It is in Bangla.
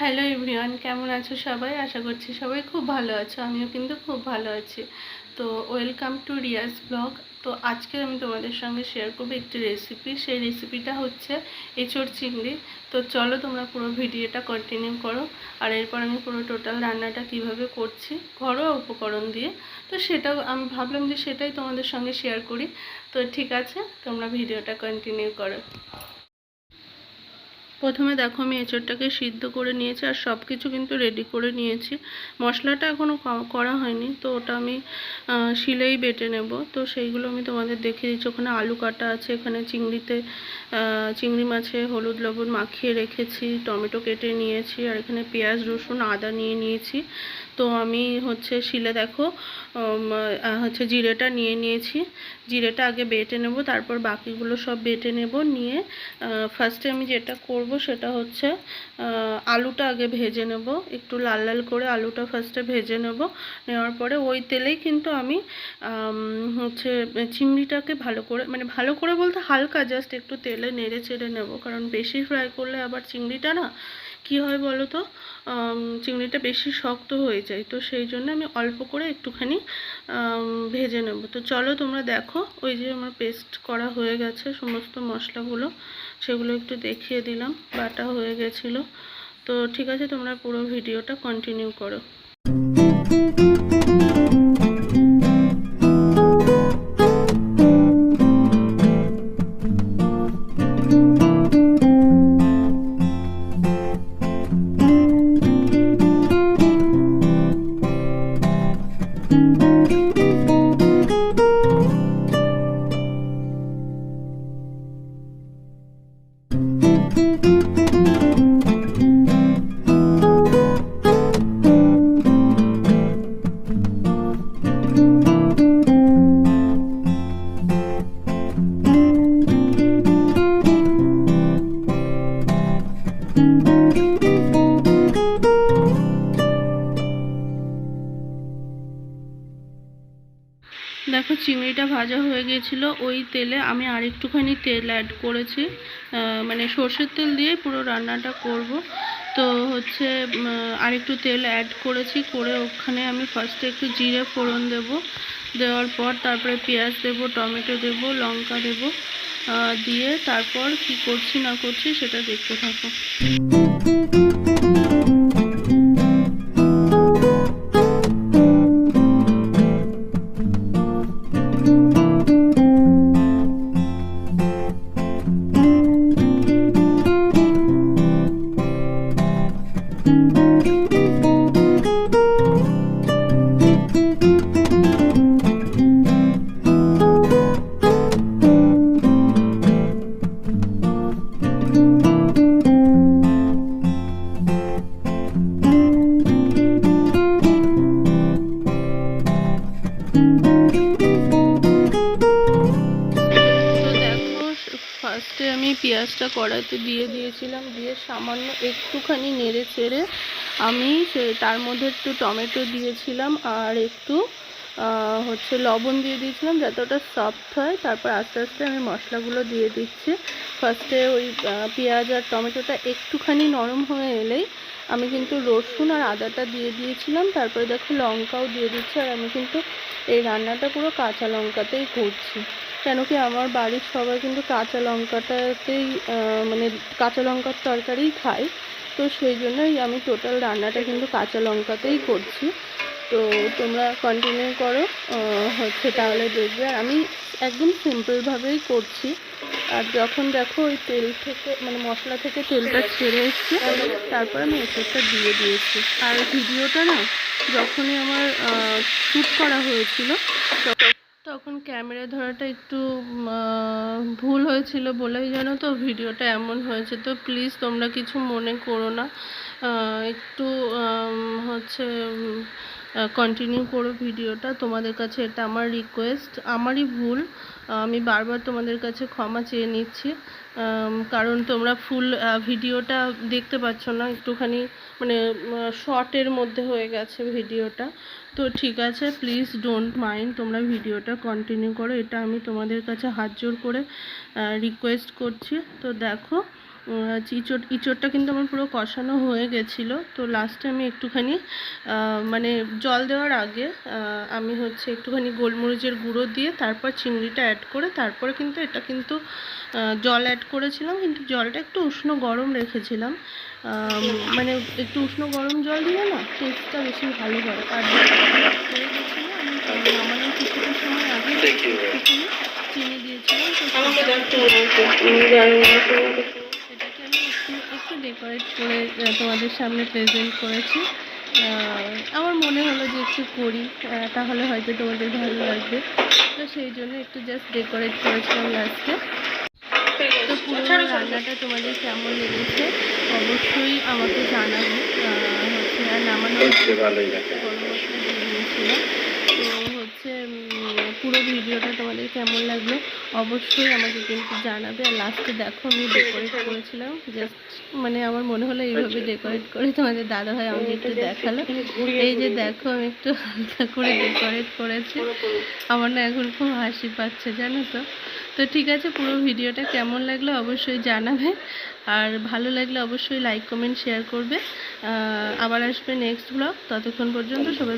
হ্যালো এভরিওয়ান কেমন আছো সবাই? আশা করছি সবাই খুব ভালো আছো, আমিও কিন্তু খুব ভালো আছি। তো ওয়েলকাম টু রিয়াজ ব্লগ তো আজকে আমি তোমাদের সঙ্গে শেয়ার করব একটি রেসিপি সেই রেসিপিটা হচ্ছে এঁচড় চিংড়ি। তো চলো তোমরা পুরো ভিডিওটা কন্টিনিউ করো, আর এরপর আমি পুরো টোটাল রান্নাটা কীভাবে করছি, ঘরোয়া উপকরণ দিয়ে। তো সেটাও আমি ভাবলাম যে সেটাই তোমাদের সঙ্গে শেয়ার করি। তো ঠিক আছে, তোমরা ভিডিওটা কন্টিনিউ করো। প্রথমে দেখো আমি এঁচড়টাকে সিদ্ধ করে নিয়েছি আর সব কিছু কিন্তু রেডি করে নিয়েছি। মশলাটা এখনও করা হয়নি, তো ওটা আমি শিলেই বেটে নেব। তো সেইগুলো আমি তোমাদের দেখিয়ে দিচ্ছি। ওখানে আলু কাটা আছে, এখানে চিংড়িতে চিংড়ি মাছে হলুদ লবণ মাখিয়ে রেখেছি, টমেটো কেটে নিয়েছি, আর এখানে পেঁয়াজ, রসুন, আদা নিয়ে নিয়েছি। তো আমি হচ্ছে শিলে দেখো হচ্ছে জিরেটা নিয়ে নিয়েছি। জিরেটা আগে বেটে নেব, তারপর বাকিগুলো সব বেটে নেব, নিয়ে ফার্স্টে আমি যেটা করব সেটা হচ্ছে আলুটা আগে ভেজে নেব, একটু লাল লাল করে আলুটা ফার্স্টে ভেজে নেব, নেওয়ার পরে ওই তেলেই কিন্তু আমি হচ্ছে চিংড়িটাকে ভালো করে মানে ভালো করে বলতে হালকা জাস্ট একটু তেলে নেড়ে চেড়ে নেব, কারণ বেশি ফ্রাই করলে আবার চিংড়িটা না কি হয় বলো তো? চিংড়িটা বেশি শক্ত হয়ে যায়, তো সেই জন্য আমি অল্প করে একটুখানি ভেজে নেব। তো চলো তোমরা দেখো, ওই যে আমার পেস্ট করা হয়ে গেছে, সমস্ত মশলাগুলো, সেগুলো একটু দেখিয়ে দিলাম, বাটা হয়ে গেছিল। তো ঠিক আছে, তোমরা পুরো ভিডিওটা কন্টিনিউ করো। চিংড়িটা ভাজা হয়ে গিয়েছিল ওই তেলে আমি আর একটুখানি তেল অ্যাড করেছি। মানে সর্ষের তেল দিয়ে পুরো রান্নাটা করব। তো হচ্ছে আর একটু তেল অ্যাড করেছি, করে ওখানে আমি ফার্স্টে একটু জিরে ফোড়ন দেব। দেওয়ার পর তারপরে পেঁয়াজ দেব, টমেটো দেব, লঙ্কা দেব দিয়ে তারপর কি করছি না করছি সেটা দেখতে থাকো। আমি পেঁয়াজটা কড়াইতে দিয়ে দিয়েছিলাম, দিয়ে সামান্য একটুখানি নেড়ে চেড়ে আমি তার মধ্যে একটু টমেটো দিয়েছিলাম আর একটু হচ্ছে লবণ দিয়ে দিয়েছিলাম যাতে ওটা সফট হয়। তারপর আস্তে আস্তে আমি মশলাগুলো দিয়ে দিচ্ছি। ফার্স্টে ওই পেঁয়াজ আর টমেটোটা একটুখানি নরম হয়ে এলেই আমি কিন্তু রসুন আর আদাটা দিয়ে দিয়েছিলাম, তারপরে দেখো লঙ্কাও দিয়ে দিচ্ছি, আর আমি কিন্তু এই রান্নাটা পুরো কাঁচা লঙ্কাতেই করছি। কেন কি আমার বাড়ির সবাই কিন্তু কাঁচা লঙ্কাটাতেই মানে কাঁচা লঙ্কার তরকারিই খায়, তো সেই জন্যই আমি টোটাল রান্নাটা কিন্তু কাঁচা লঙ্কাতেই করছি। তো তোমরা কন্টিনিউ করো হচ্ছে তাহলে দেখবে, আর আমি একদম সিম্পলভাবেই করছি। আর যখন দেখো ওই তেল থেকে মানে মশলা থেকে তেলটা ছেড়ে এসছে, তারপর আমি এসবটা দিয়ে দিয়েছি। আর ভিডিওটা না, যখনই আমার শ্যুট করা হয়েছিল, তখন ক্যামেরা ধরাটা একটু ভুল হয়েছিল বলেই জানো তো, ভিডিওটা এমন হয়েছে। তো প্লিজ তোমরা কিছু মনে করো না। একটু হচ্ছে কন্টিনিউ করো ভিডিওটা। তোমাদের কাছে এটা আমার রিকোয়েস্ট আমারই ভুল। আমি বারবার তোমাদের কাছে ক্ষমা চেয়ে নিচ্ছি। কারণ তোমরা ফুল ভিডিওটা দেখতে পাচ্ছ না। একটুখানি মানে শর্টের মধ্যে হয়ে গেছে ভিডিওটা। তো ঠিক আছে প্লিজ ডোন্ট মাইন্ড তোমরা ভিডিওটা কন্টিনিউ করো। এটা আমি তোমাদের কাছে হাত জোর করে রিকোয়েস্ট করছি। তো দেখো ইঁচড় ইঁচড়টা কিন্তু আমার পুরো কষানো হয়ে গেছিল। তো লাস্টে আমি একটুখানি মানে জল দেওয়ার আগে আমি হচ্ছে একটুখানি গোলমরিচের গুঁড়ো দিয়ে তারপর চিংড়িটা অ্যাড করে তারপরে কিন্তু এটা কিন্তু জল অ্যাড করেছিলাম কিন্তু জলটা একটু উষ্ণ গরম রেখেছিলাম। মানে একটু উষ্ণ গরম জল দিলে না টেস্টটা বেশি ভালো হয়। আর জলটা গেছিল আমি নামানোর কিছুটা সময় আগে চিনি দিয়েছিলাম তো সেটাকে আমি একটু একটু ডেকোরেট করে তোমাদের সামনে প্রেজেন্ট করেছি। আমার মনে হলো যে একটু করি আহ, তাহলে হয়তো তোমাদের ভালো লাগবে। তো সেই জন্য একটু জাস্ট ডেকোরেট করেছিলাম লাস্টে তো পুরো রান্নাটা তোমাদের কেমন লেগেছে অবশ্যই আমাকে জানাবে। আহ, হচ্ছে আর হচ্ছে গরম মশলা দিয়ে দিয়েছিলাম পুরো ভিডিওটা তোমাদের কেমন লাগল অবশ্যই আমাকে কিন্তু জানাবে। আর লাস্টে দেখো আমি ডেকোরেট করেছিলাম জাস্ট মানে আমার মনে হলো এইভাবে ডেকোরেট করে তোমাদের দাদা ভাই আমাকে একটু দেখাল। এই যে দেখো আমি একটু হালকা করে ডেকোরেট করেছি। আমার না এখন খুব হাসি পাচ্ছে, জানো তো। তো ঠিক আছে, পুরো ভিডিওটা কেমন লাগল অবশ্যই জানাবে। আর ভালো লাগলে অবশ্যই লাইক কমেন্ট শেয়ার করবে। আবার আসবে নেক্সট ব্লগ ততক্ষণ পর্যন্ত সবাই